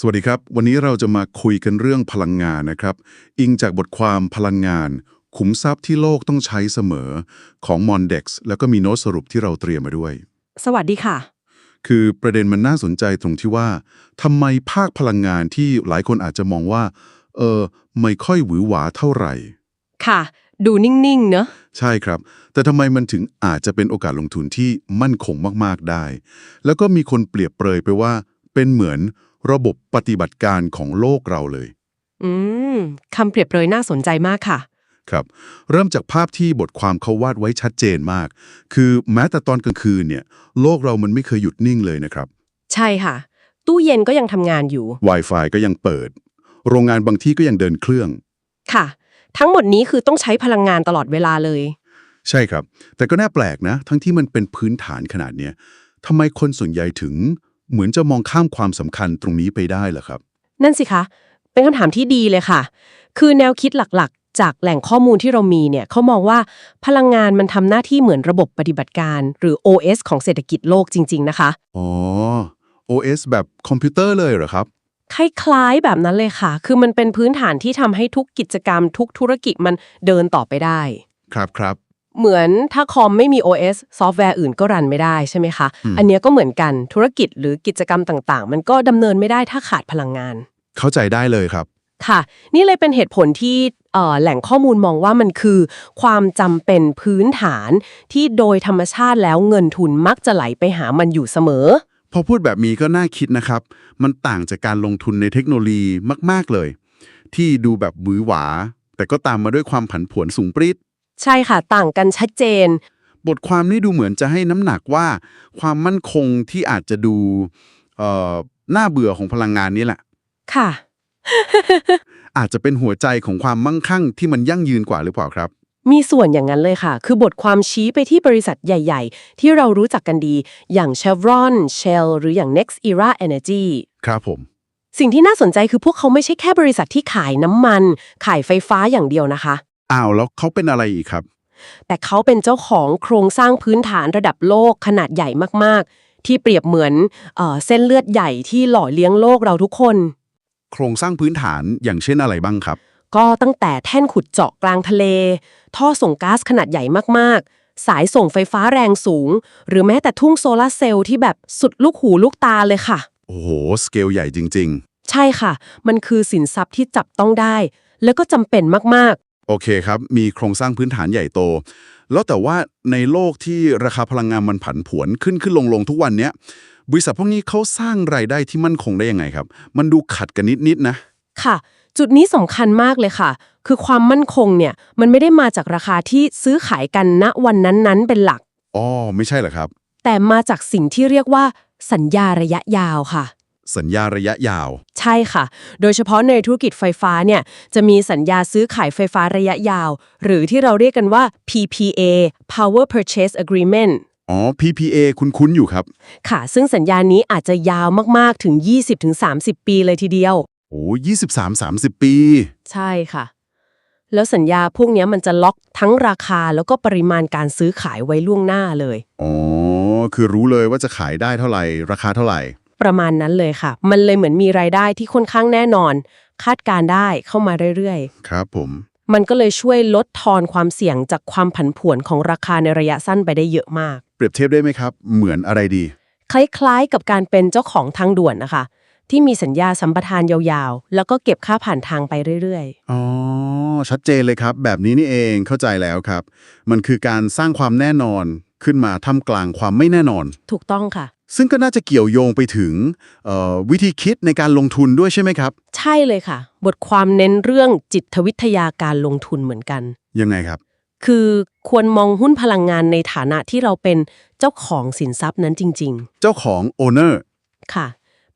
สวัสดีครับ วันนี้เราจะมาคุยกันเรื่องพลังงานนะครับ อิงจากบทความพลังงาน ขุมทรัพย์ที่โลกต้องใช้เสมอของ Mondex แล้วก็มีโน้ตสรุปที่เราเตรียมมาด้วย สวัสดีค่ะ คือประเด็นมันน่าสนใจตรงที่ว่าทำไมภาคพลังงานที่หลายคนอาจจะมองว่า เออไม่ค่อยหวือหวาเท่าไหร่ ค่ะ ดูนิ่งๆ เนอะใช่ครับ แต่ทำไมมันถึงอาจจะเป็นโอกาสลงทุนที่มั่นคงมากๆได้ แล้วก็มีคนเปรียบเปรยไปว่าเป็นเหมือน ระบบปฏิบัติการของโลกเราเลย อืมคำเปรียบเปรยน่าสนใจมากค่ะ ครับ เริ่มจากภาพที่บทความเขาวาดไว้ชัดเจนมาก คือแม้แต่ตอนกลางคืนเนี่ย โลกเรามันไม่เคยหยุดนิ่งเลยนะครับ ใช่ค่ะ ตู้เย็นก็ยังทำงานอยู่ Wi-Fi ก็ยังเปิด โรงงานบางที่ก็ยังเดินเครื่อง ค่ะ ทั้งหมดนี้คือต้องใช้พลังงานตลอดเวลาเลย ใช่ครับ แต่ก็น่าแปลกนะ ทั้งที่มันเป็นพื้นฐานขนาดเนี้ยทำไมคนส่วนใหญ่ถึง เหมือนจะมองข้ามความสำคัญตรงนี้ไปได้ล่ะครับ นั่นสิคะ เป็นคำถามที่ดีเลยค่ะ คือแนวคิดหลักๆ จากแหล่งข้อมูลที่เรามีเนี่ยเขามองว่าพลังงานมันทำหน้าที่เหมือนระบบปฏิบัติการ หรือ OS ของเศรษฐกิจโลกจริง ๆ นะคะ อ๋อ OS แบบคอมพิวเตอร์เลยเหรอครับ คล้ายๆแบบนั้นเลยค่ะ คือมันเป็นพื้นฐานที่ทำให้ทุกกิจกรรม ทุกธุรกิจมันเดินต่อไปได้ ครับครับ เหมือนถ้าคอมไม่มี OS ซอฟต์แวร์อื่นก็รันไม่ได้ใช่ไหมคะอืมอันเนี้ยก็เหมือนกันธุรกิจหรือกิจกรรมต่างๆ มันก็ดำเนินไม่ได้ถ้าขาดพลังงาน เข้าใจได้เลยครับ ค่ะ นี่เลยเป็นเหตุผลที่เอ่อแหล่งข้อมูลมองว่ามันคือ ความจำเป็นพื้นฐานที่โดยธรรมชาติแล้วเงินทุนมักจะไหลไปหามันอยู่เสมอ พอพูดแบบนี้ก็น่าคิดนะครับ มันต่างจากการลงทุนในเทคโนโลยีมาก ๆ เลย ที่ดูแบบบือหวา แต่ก็ตามมาด้วยความผันผวนสูงปรี๊ด ใช่ค่ะ ต่างกันชัดเจน บทความนี้ดูเหมือนจะให้น้ำหนักว่า ความมั่นคงที่อาจจะดูเอ่อน่าเบื่อของพลังงานนี้แหละ ค่ะ อาจจะเป็นหัวใจของความมั่งคั่งที่มันยั่งยืนกว่าหรือเปล่าครับ มีส่วนอย่างนั้นเลยค่ะ คือบทความชี้ไปที่บริษัทใหญ่ ๆ ที่เรารู้จักกันดี อย่าง Chevron Shell หรืออย่าง Next Era Energy ครับผม สิ่งที่น่าสนใจคือพวกเขาไม่ใช่แค่บริษัทที่ขายน้ำมัน ขายไฟฟ้าอย่างเดียวนะคะ อ้าวแล้วเขาเป็นอะไรอีกครับ แต่เขาเป็นเจ้าของโครงสร้างพื้นฐานระดับโลกขนาดใหญ่มากๆ ที่เปรียบเหมือนเออเส้นเลือดใหญ่ที่หล่อเลี้ยงโลกเราทุกคน โครงสร้างพื้นฐานอย่างเช่นอะไรบ้างครับ ก็ตั้งแต่แท่นขุดเจาะกลางทะเล ท่อส่งก๊าซขนาดใหญ่มากๆ สายส่งไฟฟ้าแรงสูง หรือแม้แต่ทุ่งโซลาร์เซลล์ที่แบบสุดลูกหูลูกตาเลยค่ะ โอ้โห สเกลใหญ่จริงใช่ค่ะ มันคือสินทรัพย์ที่จับต้องได้ แล้วก็จำเป็นมากๆ โอเคครับ มีโครงสร้างพื้นฐานใหญ่โต แล้วแต่ว่าในโลกที่ราคาพลังงานมันผันผวนขึ้นขึ้นลงลงทุกวันเนี้ยบริษัทพวกนี้เขาสร้างรายได้ที่มั่นคงได้ยังไงครับ มันดูขัดกันนิดๆนะๆค่ะ จุดนี้สำคัญมากเลยค่ะ คือความมั่นคงเนี่ยมันไม่ได้มาจากราคาที่ซื้อขายกันณวันนั้นๆ เป็นหลักอ๋อไม่ใช่เหรอครับ แต่มาจากสิ่งที่เรียกว่า สัญญาระยะยาวค่ะ สัญญาระยะยาวใช่ค่ะ โดยเฉพาะในธุรกิจไฟฟ้าเนี่ยจะมีสัญญาซื้อขายไฟฟ้าระยะยาว หรือที่เราเรียกกันว่า PPA Power Purchase Agreement อ๋อ PPA คุ้นๆอยู่ครับ ค่ะ ซึ่งสัญญานี้อาจจะยาวมาก ๆ ถึง 20-30 ปีเลยทีเดียว โอ้ยี่สิบสามสามสิบปี ใช่ค่ะ แล้วสัญญาพวกเนี้ยมันจะล็อกทั้งราคาแล้วก็ปริมาณการซื้อขายไว้ล่วงหน้าเลย อ๋อ คือรู้เลยว่าจะขายได้เท่าไหร่ ราคาเท่าไหร่ ประมาณนั้นเลยค่ะ มันเลยเหมือนมีรายได้ที่ค่อนข้างแน่นอน คาดการณ์ได้เข้ามาเรื่อยครับผมๆมันก็เลยช่วยลดทอนความเสี่ยงจากความผันผวนของราคาในระยะสั้นไปได้เยอะมาก เปรียบเทียบได้ไหมครับ เหมือนอะไรดี คล้ายๆ กับการเป็นเจ้าของทางด่วนนะคะ ที่มีสัญญาสัมปทานยาวๆ แล้วก็เก็บค่าผ่านทางไปเรื่อยอ๋อ ชัดเจนเลยครับ แบบนี้นี่เองเข้าใจแล้วครับ มันคือการสร้างความแน่นอนขึ้นมาท่ามกลางความไม่แน่นอนๆถูกต้องค่ะ ซึ่งก็น่าจะเกี่ยวโยงไปถึงเอ่อวิธีคิดในการลงทุนด้วยใช่ไหมครับ ใช่เลยค่ะ บทความเน้นเรื่องจิตวิทยาการลงทุนเหมือนกัน ยังไงครับ คือควรมองหุ้นพลังงานในฐานะที่เราเป็นเจ้าของสินทรัพย์นั้นจริงเจ้าของโอเนอร์ๆค่ะ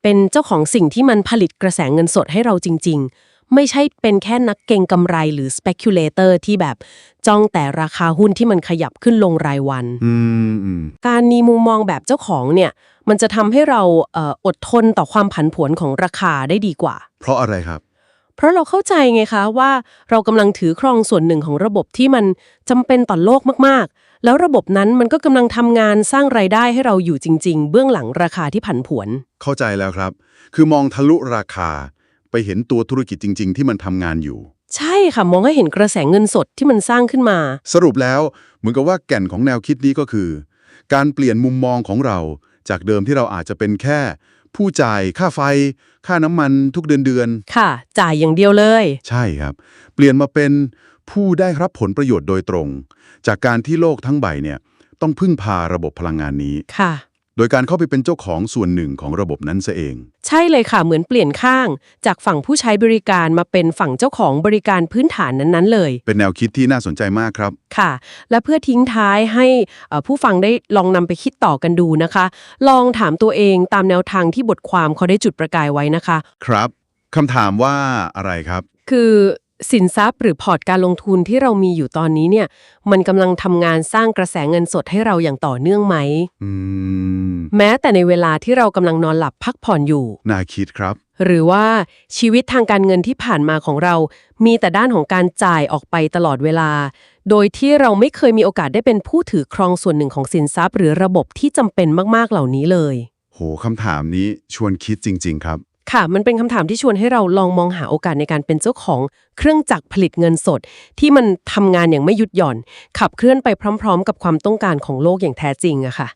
เป็นเจ้าของสิ่งที่มันผลิตกระแสเงินสดให้เราจริง ๆ ไม่ใช่เป็นแค่นักเก็งกำไรหรือ speculator ที่แบบจ้องแต่ราคาหุ้นที่มันขยับขึ้นลงรายวัน อืมอืมการมีมุมมองแบบเจ้าของเนี่ย มันจะทำให้เราเอ่ออดทนต่อความผันผวนของราคาได้ดีกว่า เพราะอะไรครับ เพราะเราเข้าใจไงคะว่าเรากำลังถือครองส่วนหนึ่งของระบบที่มันจำเป็นต่อโลกมากแล้วระบบนั้นมันก็กำลังทำงานสร้างไรายได้ให้เราอยู่จริง ๆ เบื้องหลังราคาที่ผันผวน เข้าใจแล้วครับ คือมองทะลุราคา ไปเห็นตัวธุรกิจจริง ๆ ที่มันทำงานอยู่ ใช่ค่ะ มองให้เห็นกระแสเงินสดที่มันสร้างขึ้นมา สรุปแล้วเหมือนกับว่าแก่นของแนวคิดนี้ก็คือ การเปลี่ยนมุมมองของเรา จากเดิมที่เราอาจจะเป็นแค่ ผู้จ่ายค่าไฟ ค่าน้ำมันทุกเดือนเดือนค่ะ จ่ายอย่างเดียวเลยๆใช่ครับ เปลี่ยนมาเป็นผู้ได้รับผลประโยชน์โดยตรง จากการที่โลกทั้งใบเนี่ยต้องพึ่งพาระบบพลังงานนี้ ค่ะ โดยการเข้าไปเป็นเจ้าของส่วนหนึ่งของระบบนั้นซะเอง ใช่เลยค่ะเหมือนเปลี่ยนข้าง จากฝั่งผู้ใช้บริการมาเป็นฝั่งเจ้าของบริการพื้นฐานนั้นๆ เลย เป็นแนวคิดที่น่าสนใจมากครับ ค่ะ และเพื่อทิ้งท้ายให้เอ่อผู้ฟังได้ลองนำไปคิดต่อกันดูนะคะ ลองถามตัวเองตามแนวทางที่บทความเขาได้จุดประกายไว้นะคะ ครับคำถามว่าอะไรครับ คือ สินทรัพย์หรือพอร์ตการลงทุนที่เรามีอยู่ตอนนี้เนี่ย มันกำลังทำงานสร้างกระแสเงินสดให้เราอย่างต่อเนื่องไหม อืม แม้แต่ในเวลาที่เรากำลังนอนหลับพักผ่อนอยู่ น่าคิดครับ หรือว่าชีวิตทางการเงินที่ผ่านมาของเรา มีแต่ด้านของการจ่ายออกไปตลอดเวลา โดยที่เราไม่เคยมีโอกาสได้เป็นผู้ถือครองส่วนหนึ่งของสินทรัพย์ หรือระบบที่จำเป็นมากๆเหล่านี้เลย โหคำถามนี้ชวนคิดจริง ๆ ครับ ค่ะ มันเป็นคำถามที่ชวนให้เราลองมองหาโอกาสในการเป็นเจ้าของเครื่องจักรผลิตเงินสด ที่มันทำงานอย่างไม่หยุดหย่อน ขับเคลื่อนไปพร้อม ๆ กับความต้องการของโลกอย่างแท้จริงอะค่ะ